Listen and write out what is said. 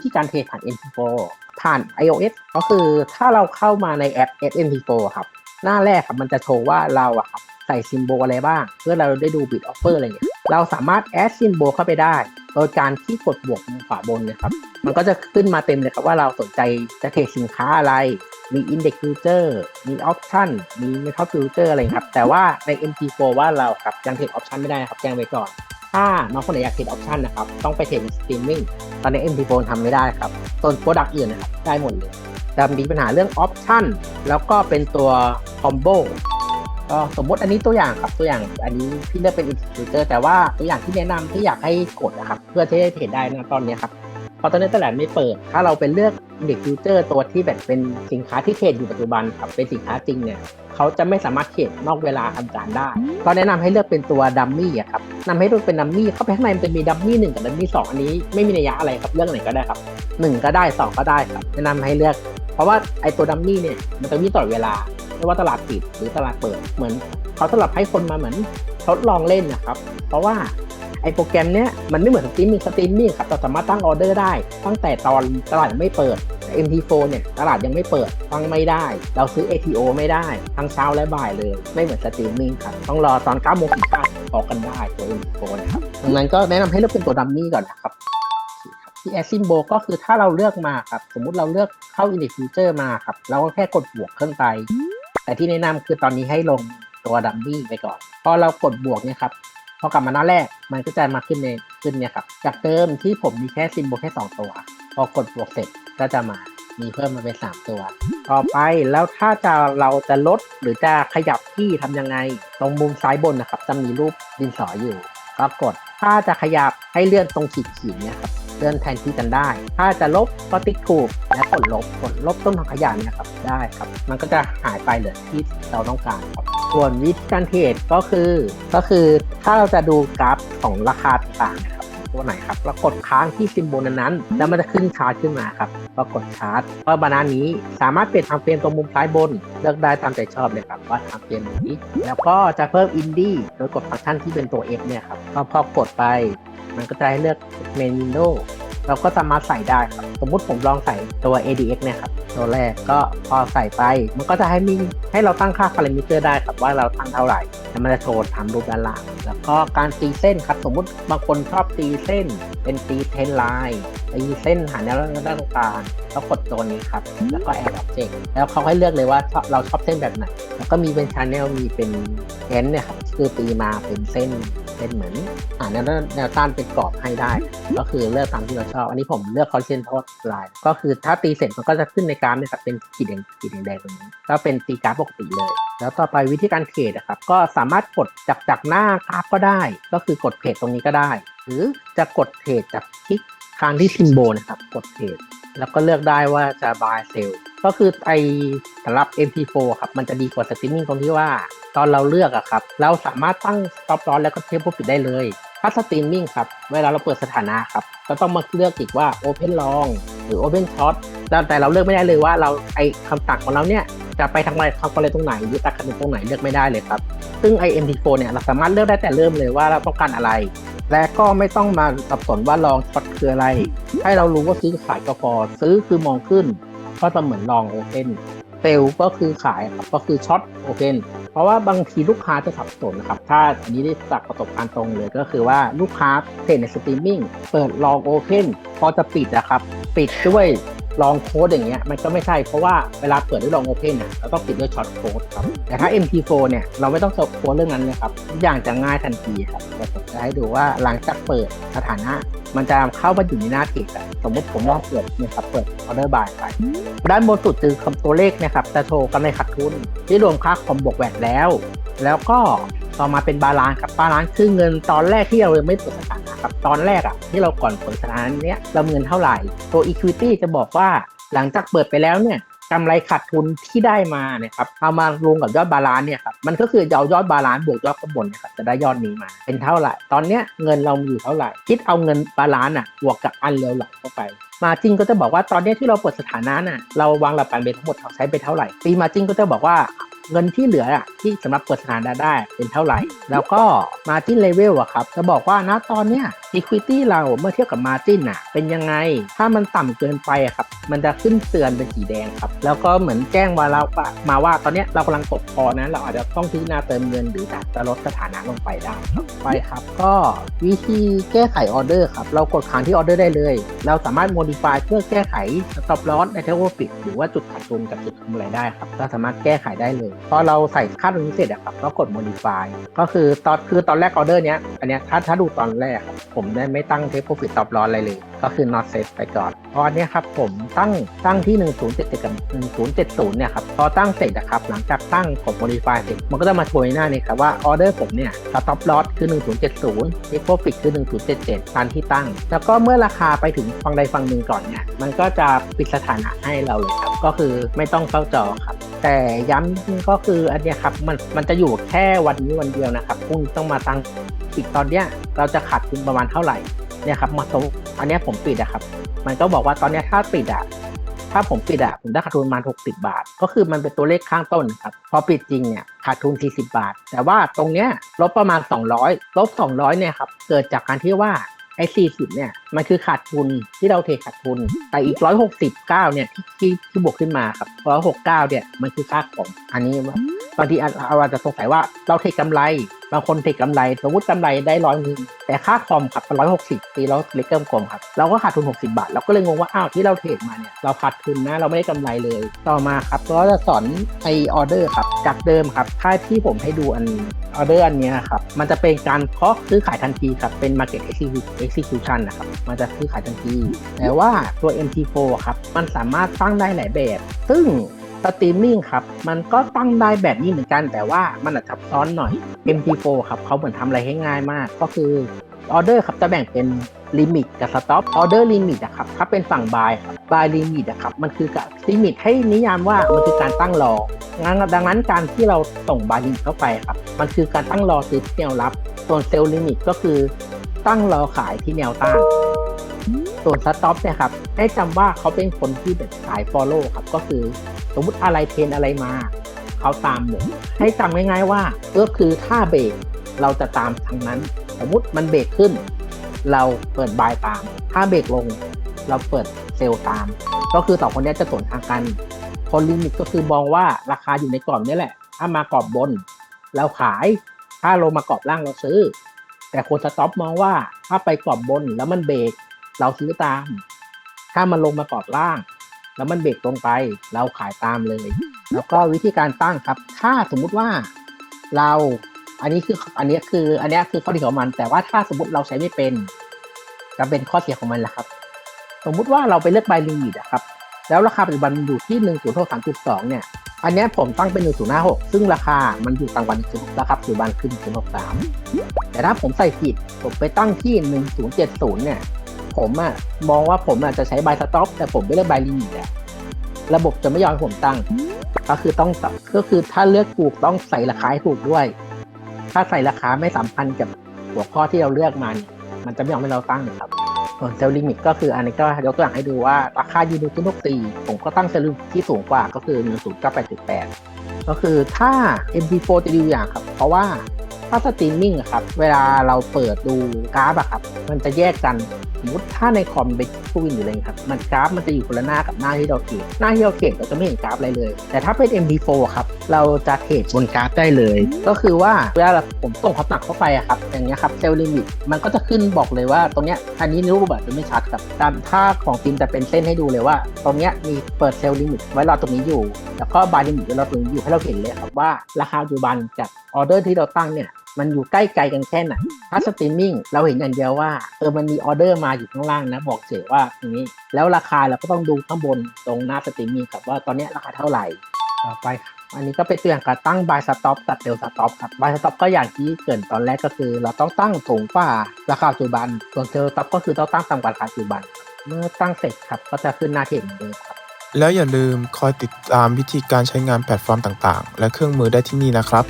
ที่การเทรดผ่าน MT4 ผ่าน iOS ก็คือถ้าเราเข้ามาในแอป SMT4 ครับ หน้าแรกครับมันจะโชว์ว่าเราอะครับใส่ซิมโบอะไรบ้าง เพื่อเราได้ดูบิดออฟเฟอร์อะไรเงี้ยเราสามารถแอดซิมโบเข้าไปได้ โดยการที่กดบวกมุมขวาบนนะครับ มันก็จะขึ้นมาเต็มเลยครับว่าเราสนใจจะเทรดสินค้าอะไร มี Index Future มี Option มี Metal Future อะไรครับ แต่ว่าใน MT4 ว่าเราครับยังเทรด Option ไม่ได้นะครับแจ้งไว้ก่อน ถ้าน้องคนไหนอยากเทรด Option นะครับต้องไปเทรดสตรีมมิ่ง ตอนนี้ MP4 ทำไม่ได้ครับ ส่วนโปรดักต์อื่นนะครับได้หมดเลย แต่มีปัญหาเรื่องออฟชั่นแล้วก็เป็นตัวคอมโบก็สมมติอันนี้ตัวอย่างครับตัวอย่างอันนี้พี่เลือกเป็นอินสติเตอร์แต่ว่าตัวอย่างที่แนะนำที่อยากให้กดนะครับ เพื่อที่จะเห็นได้นะตอนนี้ครับเพราะตอนนี้ตลาดไม่เปิด ถ้าเราเป็นเลือก Index Future ตัวที่แบบเป็นสินค้าที่เทรดอยู่ปัจจุบันครับเป็นสินค้าจริงเนี่ยเขาจะไม่สามารถเทรดนอกเวลาทำการได้ก็แนะนำให้เลือกเป็นตัวดัมมี่อะครับนำให้เลือกเป็นดัมมี่เข้าไปข้างในมันจะมีดัมมี่หนึ่งกับดัมมี่สองอันนี้ไม่มีนัยยะอะไรครับเลือกไหนก็ได้ครับหนึ่งก็ได้สองก็ได้ครับแนะนำให้เลือก เพราะว่าไอตัวดัมมี่เนี่ยมันจะมีตลอดเวลาไม่ว่าตลาดปิดหรือตลาดเปิดเหมือนเขาสลับให้คนมาเหมือนทดลองเล่นนะครับ เพราะว่า ไอโปรแกรมเนี้ยมันไม่เหมือนสตรีมมิ่งสตรีมมิ่งครับเราสามารถตั้งออเดอร์ได้ ตั้งแต่ตอนตลาดยังไม่เปิด MT4 เนี่ยตลาดยังไม่เปิดฟังไม่ได้ เราซื้อ ATO ไม่ได้ ทั้งเช้าและบ่ายเลย ไม่เหมือนสตรีมมิ่งครับ ต้องรอตอน9โมงถึง9ออกกันได้ตัว MT4 นะครับดังนั้นก็แนะนำให้เลือกเป็นตัวดัมมี่ก่อนนะครับที่แอซิมโบก็คือถ้าเราเลือกมาครับ สมมุติเราเลือกเข้า Index Future มาครับ เราก็แค่กดบวกขึ้นไป แต่ที่แนะนำคือตอนนี้ให้ลงตัวดัมมี่ไปก่อน พอเรากดบวกเนี่ยครับ พอกลับมาหน้าแรกมันก็จะมาขึ้นในขึ้นเนี่ยครับจากเดิมที่ผมมีแค่ซิมโบลแค่ 2 ตัว พอกดบวกเสร็จก็จะมามีเพิ่มมาเป็น 3 ตัว ต่อไปแล้วถ้าจะเราจะลดหรือจะขยับที่ทำยังไง ตรงมุมซ้ายบนนะครับ จะมีรูปดินสออยู่ก็กดถ้าจะขยับให้เลื่อนตรงขีดขีดเนี่ยครับ เลื่อนแทนที่กันได้ ถ้าจะลบก็ติ๊กถูกและกดลบกดลบต้นทางขยะเนี่ยครับได้ครับ มันก็จะหายไปเหลือที่เราต้องการครับส่วนวิธีการเทรดก็คือก็คือถ้าเราจะดูกราฟของราคาต่างนะครับตัวไหนครับเรากดค้างที่ซิมโบลนั้นๆแล้วมันจะขึ้นชาร์ตขึ้นมาครับก็กดชาร์ตเพราะบานานี้สามารถเปลี่ยนทางเฟรมตรงมุมซ้ายบน เลือกได้ตามใจชอบเลยครับว่าทางเฟรมไหนแล้วก็จะเพิ่มอินดี้โดยกดฟังก์ชันที่เป็นตัว F เนี่ยครับพอพอกดไป มันก็จะให้เลือกเมนวินโด้เราก็สามารถใส่ได้ครับ สมมุติผมลองใส่ตัว ADX เนี่ยครับ ตัวแรกก็พอใส่ไป มันก็จะให้มีให้เราตั้งค่าพารามิเตอร์ได้ครับ ว่าเราตั้งเท่าไหร่แล้วมันจะโชว์ตามรูปด้านล่างแล้วก็การตีเส้นครับ สมมุติบางคนชอบตีเส้น เป็นตีเทนไลน์ตีเส้นหาแนวด้านตรงกลางก็กดตัวนี้ครับ แล้วก็ add object แล้วเขาให้เลือกเลยว่าชอบเราชอบเส้นแบบไหน แล้วก็มีเป็น channel มีเป็นเอนเนี่ยครับคือตีมาเป็นเส้นเป็นเหมือนอ่าแนวด้านแนวต้านเป็นกรอบให้ได้ ก็คือเลือกตามที่เราชอบ อันนี้ผมเลือกคอนเซนทอ l ไลน์ก็คือถ้าตีเสร็จมันก็จะขึ้นในกราฟเนี่ยครับเป็นขีดแดงขีดแดงๆตรงนี้ก็เป็นตีกราฟปกติเลย แล้วต่อไปวิธีการเทรดนะครับก็สามารถกดจากจากหน้ากราฟก็ได้ ก็คือกดเทรดตรงนี้ก็ได้ หรือจะกดเทรดจากคลิก ค้างที่ซิมโบนะครับ กดเทรดแล้วก็เลือกได้ว่าจะ buy sell ก็คือไอสำหรับ MP4 ครับ มันจะดีกว่าสตรีมมิ่งตรงที่ว่า ตอนเราเลือกอะครับ เราสามารถตั้ง stop loss แล้วก็เท k โ profit ได้เลย ถ้าสตรีมมิ่งครับ เวลาเราเปิดสถานะครับก็ต้องมาเลือกอีกว่า open long หรือ open short แล้วแต่เราเลือกไม่ได้เลยว่าเราไอคำสั่งของเราเนี่ยจะไปทางไหนทางไรตรงไหนหรือตัดกันตรงไหนเลือกไม่ได้เลยครับ ซึ่ง IMT4 เนี่ยเราสามารถเลือกได้แต่เริ่มเลยว่าเราต้องการอะไร และก็ไม่ต้องมาสับสนว่าลองช็อตคืออะไร ให้เรารู้ว่าซื้อขายก็พอซื้อคือมองขึ้น ก็จะเหมือนลองโอเพนเซลก็คือขายครับก็คือช็อตโอเพนเพราะว่าบางทีลูกค้าจะสับสนนะครับ ถ้าอันนี้ได้จากประสบการณ์ตรงเลยก็คือว่าลูกค้าเทรดในสตรีมมิ่งเปิดลองโอเพนพอจะปิดนะครับ ปิดด้วย ลองโค้ดอย่างเงี้ยมันก็ไม่ใช่เพราะว่าเวลาเปิดด้วยลองโอเพนอะเราต้องปิดด้วยช็อตโค้ดครับแต่ถ้า MT4 เนี่ยเราไม่ต้องสอบโค้ดเรื่องนั้นเลยครับทุกอย่างจะง่ายทันทีครับเดี๋ยวผมจะให้ดูว่าหลังจากเปิดสถานะมันจะเข้ามาอยู่ในหน้าเทรดสมมติผมลองเปิดเนี่ยครับเปิดออเดอร์บายไปด้านบนสุดคือคำตัวเลขเนะครับจะโชว์กำไรขาดทุน ที่รวมค่าคอมบวกแหวดแล้ว แล้วก็ต่อมาเป็นบาลานซ์ครับบาลานซ์คือเงินตอนแรกที่เรายังไม่เปิดสถานะ ครับตอนแรกอะที่เราก่อนเปิดสถานเนี้ยเราเงินเท่าไหร่ ตัว equity จะบอกว่าหลังจากเปิดไปแล้วเนี่ยกำไรขาดทุนที่ได้มาเนี่ยครับเอามารวมกับยอดบาลานซ์เนี่ยครับมันก็คือเอายอดบาลานซ์บวกยอดข้างบนเนะครับจะได้ยอดนี้มา เป็นเท่าไหร่ ตอนเนี้ยเงินเราอยู่เท่าไหร่ คิดเอาเงินบาลานซ์อะบวกกับอันเร็วหลังเข้าไป มาจินก็จะบอกว่าตอนเนี้ยที่เราเปิดสถานะน่ะเราวางหลักการเบนทั้งหมดเราใช้ไปเท่าไหร่ปีมาจินก็จะบอกว่า เงินที่เหลืออะที่สำหรับเปิดสถานะได้เป็นเท่าไหร่ แล้วก็มาที่เลเวลอะครับจะบอกว่านะตอนเนี้ย liquidity เราเมื่อเทียบกับ margin อะเป็นยังไง ถ้ามันต่ำเกินไปครับ มันจะขึ้นเตือนเป็นสีแดงครับ แล้วก็เหมือนแจ้งว่าเรามาว่าตอนนี้เรากำลังตกพอนะ เราอาจจะต้องพิจารณาเติมเงินหรือจะลดสถานะลงไปได้ไปครับ ก็วิธีแก้ไขออเดอร์ครับ เรากดค้างที่ออเดอร์ได้เลย เราสามารถ modify เพื่อแก้ไข stop loss ในเทอร์ปิดหรือว่าจุดขาดทุนกับจุดกำไรได้ครับเราสามารถแก้ไขได้เลยพอเราใส่ค่าตรงนี้เสร็จอะครับก็กด modify ก็คือตอนคือตอนแรกออเดอร์เนี้ยอันเนี้ยถ้าถ้าดูตอนแรกครับผมได้ไม่ตั้ง take profit stop loss อะไรเลย ก็คือ not set ไปก่อนพอันเนี้ยครับผมตั้งตั้งที่ 1077กับ1070 เนี่ยครับพอตั้งเสร็จนะครับหลังจากตั้งกด modify เสร็จมันก็จะมาโชว์หน้านี่ครับว่าออเดอร์ผมเนี่ย stop loss คือ 1070 take profit คือ 1077ตามที่ตั้ง แล้วก็เมื่อราคาไปถึงฝั่งใดฝั่งหนึ่งก่อนเนี่ยมันก็จะปิดสถานะให้เราเลยครับก็คือไม่ต้องเฝ้าจอครับ แต่ย้ำก็คืออันเนี้ยครับมันมันจะอยู่แค่วันนี้วันเดียวนะครับพรุ่งนี้ต้องมาตั้งปิดตอนเนี้ยเราจะขาดทุนประมาณเท่าไหร่เนี่ยครับมาสมมุติอันเนี้ยผมปิดอะครับ มันก็บอกว่าตอนเนี้ยถ้าปิดอะถ้าผมปิดอะผมได้ขาดทุนประมาณ60 บาท ก็คือมันเป็นตัวเลขข้างต้นครับพอปิดจริงเนี่ยขาดทุน 40 บาท แต่ว่าตรงเนี้ยลบประมาณ 200ลบ200เนี่ยครับเกิดจากการที่ว่า ไอ้40เนี่ยมันคือขาดทุนที่เราเทขาดทุน แต่อีก169เนี่ยที่ที่ที่บวกขึ้นมาครับ169เก้าเนี่ยมันคือค่าของอันนี้บางทีเราอาจจะสงสัยว่าเราเทกำไร บางคนเทกำไรสมมติกำไรได้ร้อยหนึ่งแต่ค่าคอมครับร้อยหกสิบตีแล้วเล็กเกิมกลมครับเราก็ขาดทุน 60 บาท เราก็เลยงงว่าอ้าวที่เราเทรดมาเนี่ยเราขาดทุนนะเราไม่ได้กำไรเลยต่อมาครับก็จะสอนไอออเดอร์ครับจากเดิมครับค่าที่ผมให้ดูอัน ออเดอร์อันนี้ครับ มันจะเป็นการเคาะซื้อขายทันทีครับ เป็น market execution นะครับ มันจะซื้อขายทันที แต่ว่าตัว MT4 ครับ มันสามารถตั้งได้หลายแบบ ซึ่งสตรีมมิ่งครับ มันก็ตั้งได้แบบนี้เหมือนกัน แต่ว่ามันอาจจะซับซ้อนหน่อย MT4 ครับ เขาเหมือนทำอะไรให้ง่ายมาก ก็คือ ออเดอร์ครับจะแบ่งเป็นลิมิตกับสต็อปออเดอร์ลิมิตอะครับถ้าเป็นฝั่งบายบายลิมิตอะครับมันคือกับลิมิตให้นิยามว่ามันคือการตั้งรองั้นดังนั้นการที่เราส่งบายลิมิตเข้าไปครับมันคือการตั้งรอซื้อที่แนวรับ ส่วนเซลล์ลิมิตก็คือตั้งรอขายที่แนวต้านส่วนสต็อปเนี่ยครับให้จำว่าเขาเป็นคนที่แบบสาย follow ครับก็คือสมมติอะไรเทรนอะไรมา เขาตามหมดให้จำง่ายๆว่าก็คือถ้าเบรกเราจะตามทางนั้น สมมติมันเบรกขึ้น เราเปิดบายตาม ถ้าเบรกลง เราเปิดเซลล์ตาม ก็คือสองคนนี้จะสวนทางกันคนลิมิตก็คือมองว่าราคาอยู่ในกรอบนี้แหละ ถ้ามากรอบบน เราขาย ถ้าลงมากรอบล่างเราซื้อ แต่คนสต็อปมองว่าถ้าไปกรอบบนแล้วมันเบรกเราซื้อตาม ถ้ามันลงมากรอบล่าง แล้วมันเบรกลงไป เราขายตามเลย แล้วก็วิธีการตั้งครับ ถ้าสมมุติว่าเรา อันนี้คืออันนี้คืออันนี้คือข้อดีของมัน แต่ว่าถ้าสมมติเราใช้ไม่เป็นจะเป็นข้อเสียของมันแหละครับ สมมุติว่าเราไปเลือกใบลิมิตอะครับ แล้วราคาปัจจุบันอยู่ที่106.3.2เนี่ย อันนี้ผมตั้งเป็น 1056 ซึ่งราคามันอยู่ต่างวันราคาปัจจุบันขึ้น063 แต่ถ้าผมใส่ผิด ผมไปตั้งที่ 1070 เนี่ย ผมอะมองว่าผมอาจจะใช้บายสต็อปแต่ผมไม่เลือกบายลิมิตอะระบบจะไม่ยอมผมตั้ง ก็คือต้องก็คือถ้าเลือกถูกต้องใส่ราคาให้ถูกด้วย ถ้าใส่ราคาไม่สัมพันธ์กับหัวข้อที่เราเลือกมาเนี่ยมันจะไม่ยอมให้เราตั้งนะครับ ส่วนเซลล์ลิมิตก็คืออันนี้ก็ยกตัวอย่างให้ดูว่าราคายูนดูที่นกตีผมก็ตั้งเซลล์ลิมิตที่สูงกว่าก็คือ10988ก็คือถ้า MP4 จะดีอย่างครับ เพราะว่า ถ้าสตรีมมิ่งอะครับ เวลาเราเปิดดูกราฟอะครับ มันจะแยกกันสมมติถ้าในคอมเป็นผู้วินอยู่เลยครับ มันกราฟมันจะอยู่คนละหน้ากับหน้าที่เราเทรดหน้าที่เราเทรดเราจะไม่เห็นกราฟอะไรเลย แต่ถ้าเป็น MD4 ครับ เราจะเทรดบนกราฟได้เลย ก็คือว่าเวลาผมส่งความหนักเข้าไปอะครับ อย่างเงี้ยครับเซลล์ลิมิต มันก็จะขึ้นบอกเลยว่าตรงเนี้ย อันนี้ในรูปแบบจะไม่ชัดครับตามถ้าของทีมจะเป็นเส้นให้ดูเลยว่า ตรงเนี้ยมีเปิดเซลล์ลิมิตไว้รอตรงนี้อยู่ แล้วก็บายลิมิตไว้รอตรงนี้อยู่ให้เราเห็นเลยครับว่าราคาปัจจุบันกับออเดอร์ที่เราตั้งเนี่ย มันอยู่ใกล้ไกลกันแค่ไหนถ้าสตรีมมิ่งเราเห็นอย่างเดียวว่าเออมันมีออเดอร์มาอยู่ข้างล่างนะบอกเฉยว่าอย่างนี้ แล้วราคาเราก็ต้องดูข้างบนตรงหน้าสตรีมมิ่งครับว่าตอนนี้ราคาเท่าไหร่ต่อไปครับอันนี้ก็เป็นตัวอย่างการตั้ง buy stop ตัดเดล stop ครับ buy stop ก็อย่างที่เกรินตอนแรกก็คือ เราต้องตั้งสูงกว่าราคาปัจจุบัน ส่วนเดล stop ก็คือต้องตั้งต่ำกว่าราคาปัจจุบัน เมื่อตั้งเสร็จครับก็จะขึ้นหน้าเทรดเหมือนเดิมครับแล้วอย่าลืมคอยติดตามวิธีการใช้งานแพลตฟอร์มต่างๆ และเครื่องมือได้ที่นี่นะครับ